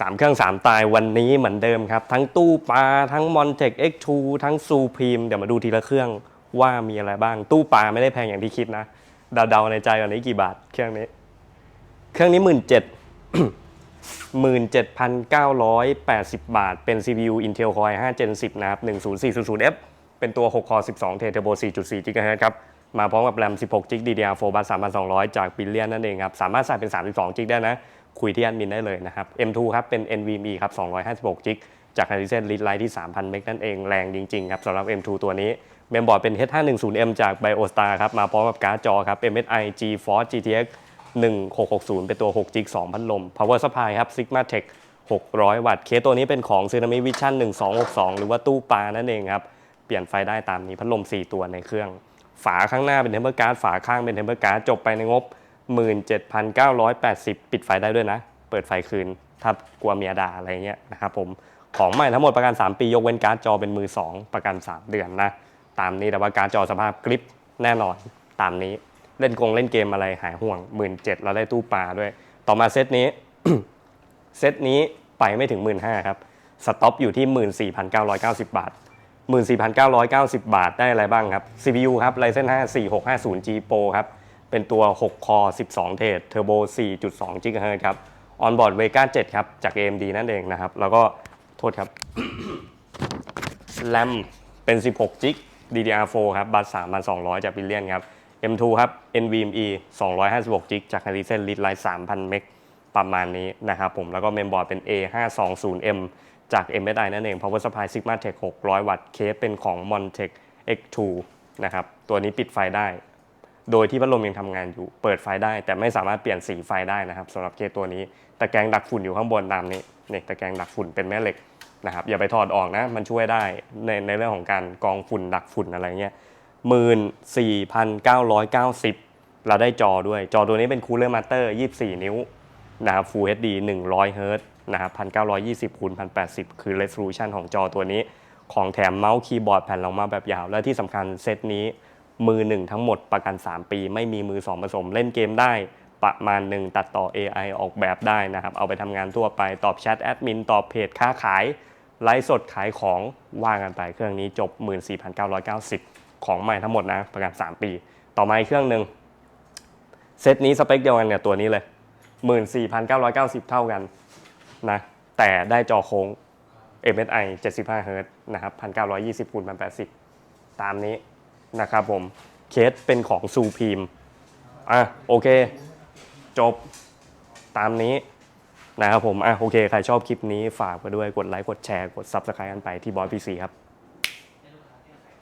สามเครื่องสามตายวันนี้เหมือนเดิมครับ ทั้งตู้ปลาทั้ง m o n t e c X2 ทั้ง Supreme เดี๋ยวมาดูทีละเครื่องว่ามีอะไรบ้าง ตู้ปลาไม่ได้แพงอย่างที่คิดนะ เดาๆในใจก่อนนี้กี่บาทเครื่องนี้ เครื่องนี้หมื่นเจ็ด17,980บาท เป็น CPU Intel Core i5 Gen 10 นะครับ 10400F เป็นตัว6 Core 12 เท Turbo 4.4 GHz ครับ มาพร้อมกับ RAM 16 GB DDR4 บัส3,200 จาก Brilliant นั่นเองครับ สามารถใส่เป็น 32 GB ได้นะ คุยที่แอดมินได้เลยนะครับ M2 ครับ เป็น NVMe ครับ 256 GB จาก Ryzen Red Light ที่ 3,000 เมกนั่นเอง แรงจริง ๆ ครับสำหรับ M2 ตัวนี้ เมมบอร์ดเป็น H510M จาก BioStar ครับ มาพร้อมกับการ์ดจอครับ MSI GeForce GTX 1660 เป็นตัว6 g 2พัดลม Power Supply ครับ Sigma Tech 600 วัตต์ เคสตัวนี้เป็นของ Tsunami Vision 1262 หรือว่าตู้ปลานั่นเองครับ เปลี่ยนไฟได้ตามนี้ พัดลม 4 ตัวในเครื่อง ฝาข้างหน้าเป็นเทมเ e อร์การ์ดฝาข้างเป็นเทมเ e อร์การ์ดจบไปในงบ 17,980 ปิดไฟได้ด้วยนะ เปิดไฟคืน ถ้ากลัวเมียด่าอะไรเงี้ยนะครับผมของใหม่ทั้งหมดประกัน 3 ปี ยกเว้นการ์ดจอเป็นมือ 2 ประกัน 3 เดือนนะ ตามนี้แต่ว่าการ์ดจอสภาพกริปแน่นอนตามนี้เล่นกงเล่นเกมอะไรหายห่วง 1 7ื่นเราได้ตู้ปลาด้วย ต่อมาเซตนี้ เซตนี้ไปไม่ถึง 1 5ื่นครับสต็อปอยู่ที่ 14,990 บาท 14,990 บาทได้อะไรบ้างครับ CPU ครับ Ryzen 5 4650G Pro ครับ เป็นตัว 6 คอ 12 เทรด Turbo 4.2 GHz ครับ Onboard Vega 7 ครับ จาก AMD นั่นเองนะครับ แล้วก็โทษครับ RAM เป็น 16 g b DDR4 ครับ บัส3,200 จาก Brilliant ครับ M2 ครับ NVMe 256 g b จาก Ryzen Red Light 3,000เมกประมาณนี้นะครับผม แล้วก็เมมบอร์ดเป็น A520M จาก MSI นั่นเอง Power Supply Sigma Tech 600 วัตต์เคสเป็นของ Montech X2 นะครับ ตัวนี้ปิดไฟได้ โดยที่พัดลมยังทำงานอยู่ เปิดไฟได้ แต่ไม่สามารถเปลี่ยนสีไฟได้นะครับสำหรับเคสตัวนี้ ตะแกรงดักฝุ่นอยู่ข้างบนตามนี้นี่ตะแกรงดักฝุ่นเป็นแม่เหล็กนะครับ อย่าไปถอดออกนะ มันช่วยได้ในในเรื่องของการกองฝุ่นดักฝุ่นอะไรเงี้ยหมื่นสี่พันเก้าร้อยเก้าสิบเราได้จอด้วย จอตัวนี้เป็น Cooler Master 24นิ้ว นะครับ Full HD 100 Hz นะครับ1920คูณ1080 คือ resolution ของจอตัวนี้ ของแถมเมาส์คีย์บอร์ดแผ่นรองมาแบบยาว และที่สำคัญเซตนี้มือหนึ่งทั้งหมดประกัน 3 ปี ไม่มีมือ 2 ผสมเล่นเกมได้ประมาณหนึ่งตัดต่อ AI ออกแบบได้นะครับ เอาไปทำงานทั่วไปตอบแชทแอดมิน ตอบเพจค้าขาย ไลฟ์สดขายของว่ากันไปเครื่องนี้จบ 14,990 ของใหม่ทั้งหมดนะ ประกัน 3 ปี ต่อมาอีกเครื่องหนึ่งเซตนี้สเปคเดียวกันเนี่ยตัวนี้เลย 14,990 เท่ากันนะแต่ได้จอโค้ง MSI 75 Hz นะครับ 1,920คูณ1080 ตามนี้นะครับผม เคสเป็นของซูพีมอะโอเค จบตามนี้นะครับผมอะโอเค ใครชอบคลิปนี้ฝากไปด้วยกดไลค์ กดแชร์ กด Subscribe กันไปที่บอยพีซีครับ